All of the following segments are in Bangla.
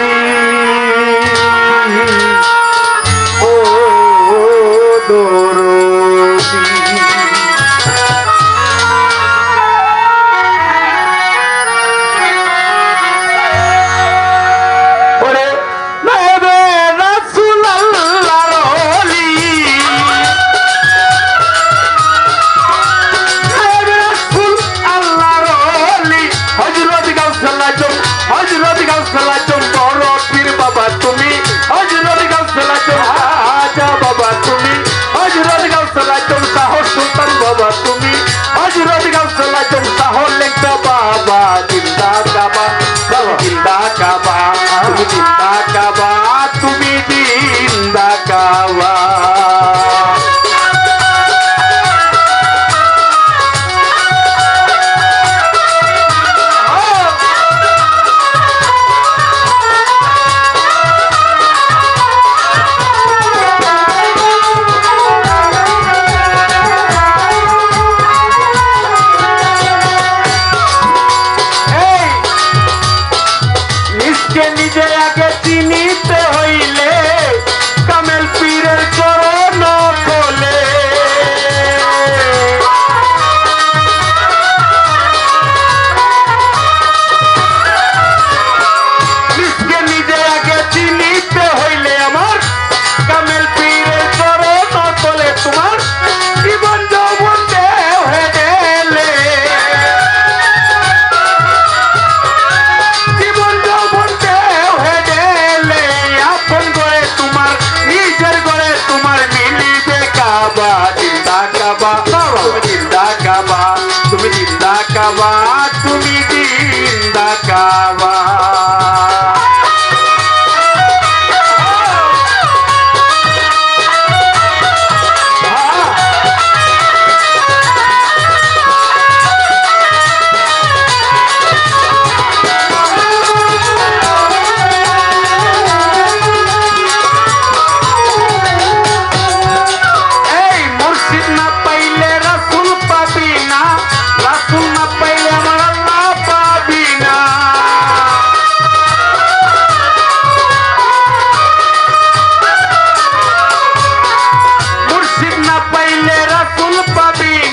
Música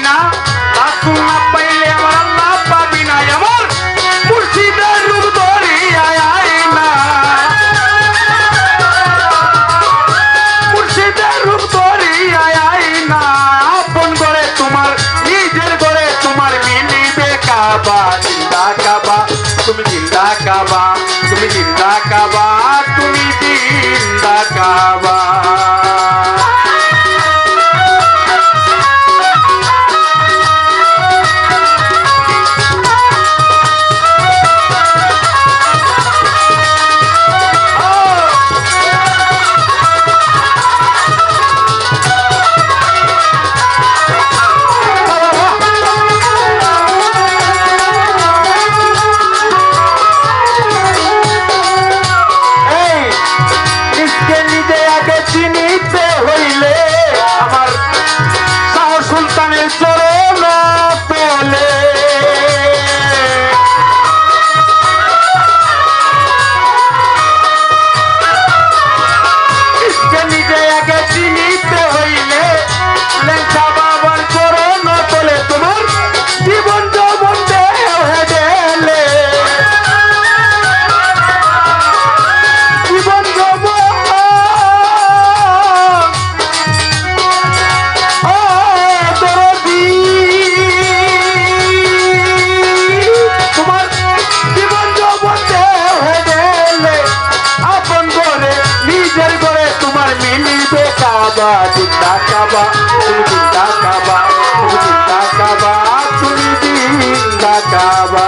না, আসুন না পাইলে আমার আল্লাহ পাবি না আমার মুর্শিদের রূপ ধরি আয় না। মুর্শিদের রূপ ধরি আয় না, আপন করে তোমার, নিজের করে তোমার মিলিবে কাবা, জিন্দা কাবা, তুমি জিন্দা কাবা, তুমি জিন্দা কাবা, তুমি জিন্দা কাবা। কাবা তুমি জিন্দা কাবা তুমি জিন্দা কাবা তুমি জিন্দা কাবা।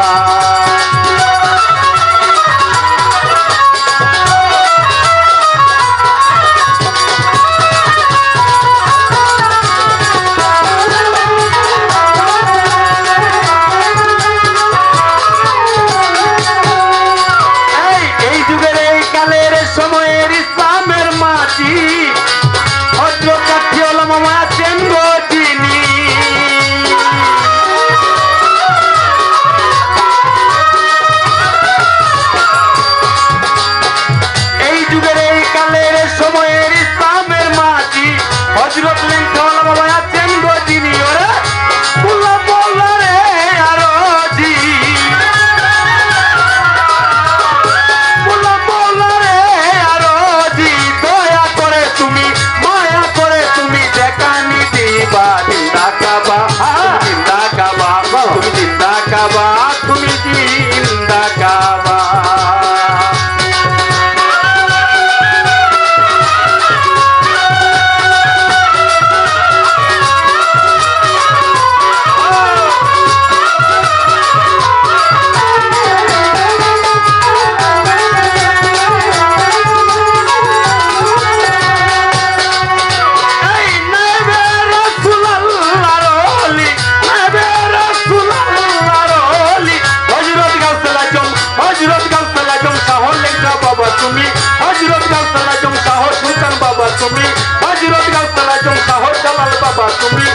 বাবা তুমি। হজরত গাউতলা জমকা হো জালাল বাবা তুমি।